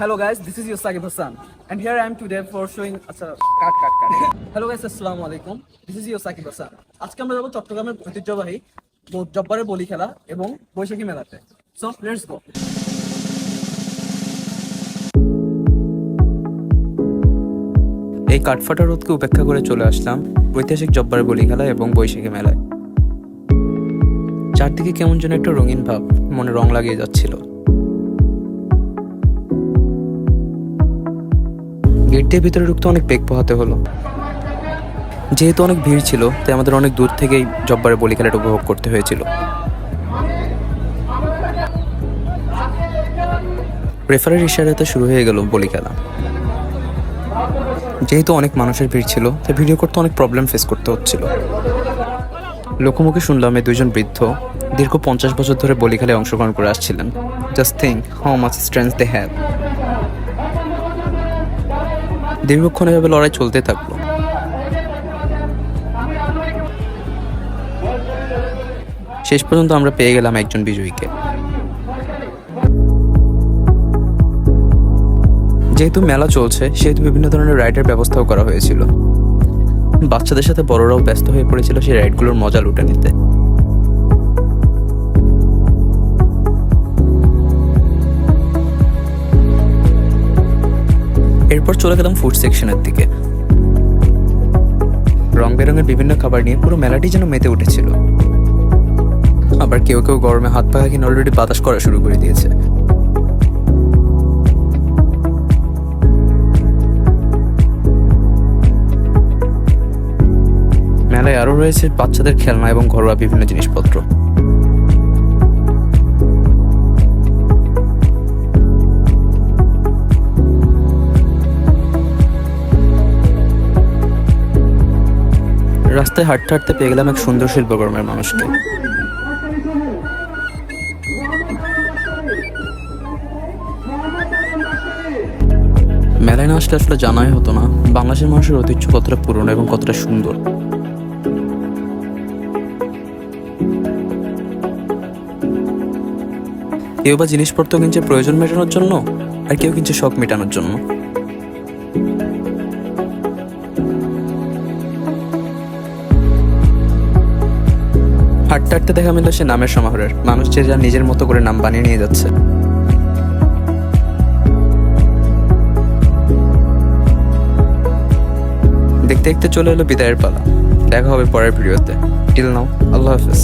Hello guys, this is your Sakib Hassan and here I am today for showing আচ্ছা cut cut cut hello guys আসসালামু আলাইকুম this is your Sakib Hasan আজকে আমরা যাব চট্টগ্রামের ঐতিহ্যবাহী জব্বারের বলি খেলা এবং বৈশাখী মেলাতে। সো লেটস গো এই কাঠফাটা রোদকে উপেক্ষা করে চলে আসলাম ঐতিহাসিক জব্বার বলি খেলা এবং বৈশাখী মেলায়। চারদিকে কেমন যেন একটা রঙিন ভাব মনে রং লাগিয়ে যাচ্ছিল। দিয়ে ভিতরে ঢুকতে অনেক বেগ পোহাতে হলো। যেহেতু অনেক ভিড় ছিল, তাই আমাদের অনেক দূর থেকেই জব্বারের বলি খেলাটা উপভোগ করতে হয়েছিল। রেফারের ইশারাতে শুরু হয়ে গেল বলি খেলা যেহেতু অনেক মানুষের ভিড় ছিল, তাই ভিডিও করতে অনেক প্রবলেম ফেস করতে হচ্ছিল। লোকমুখে শুনলাম এই দুজন বৃদ্ধ দীর্ঘ পঞ্চাশ বছর ধরে বলি খেলায় অংশগ্রহণ করে আসছিলেন। Just think how much strength they have দীর্ঘক্ষণ এভাবে লড়াই চলতে থাকল। শেষ পর্যন্ত আমরা পেয়ে গেলাম একজন বিজয়ীকে। যেহেতু মেলা চলছে, সেহেতু বিভিন্ন ধরনের রাইডের ব্যবস্থাও করা হয়েছিল। বাচ্চাদের সাথে বড়রাও ব্যস্ত হয়ে পড়েছিল সেই রাইডগুলোর মজা লুটে নিতে। এরপর চলে গেলাম ফুড সেকশনের দিকে। রং বেরঙের বিভিন্ন খাবার নিয়ে পুরো মেলাটি যেন মেতে উঠেছিল। আবার কেউ কেউ গরমে হাত পা কিনে অলরেডি বাতাস করা শুরু করে দিয়েছে। মেলায় আরও রয়েছে বাচ্চাদের খেলনা এবং ঘরোয়া বিভিন্ন জিনিসপত্র। রাস্তায় হাঁটতে হাঁটতে পেয়ে গেলাম এক সুন্দর শিল্পকর্মের মানুষকে। মেলায় না আসলে আসলে জানাই হতো না, বাংলাদেশের মানুষের ঐতিহ্য কতটা পুরনো এবং কতটা সুন্দর। কেউ বা জিনিসপত্র কিনছে প্রয়োজন মেটানোর জন্য, আর কেউ কিনছে শখ মেটানোর জন্য। হাঁটতে দেখা মিলল সে নামের সমাহারের। মানুষ যে যা নিজের মতো করে নাম বানিয়ে নিয়ে যাচ্ছে। দেখতে দেখতে চলে এলো বিদায়ের পালা। দেখা হবে পরের ভিডিওতে। টিল নাও আল্লাহ হাফেজ।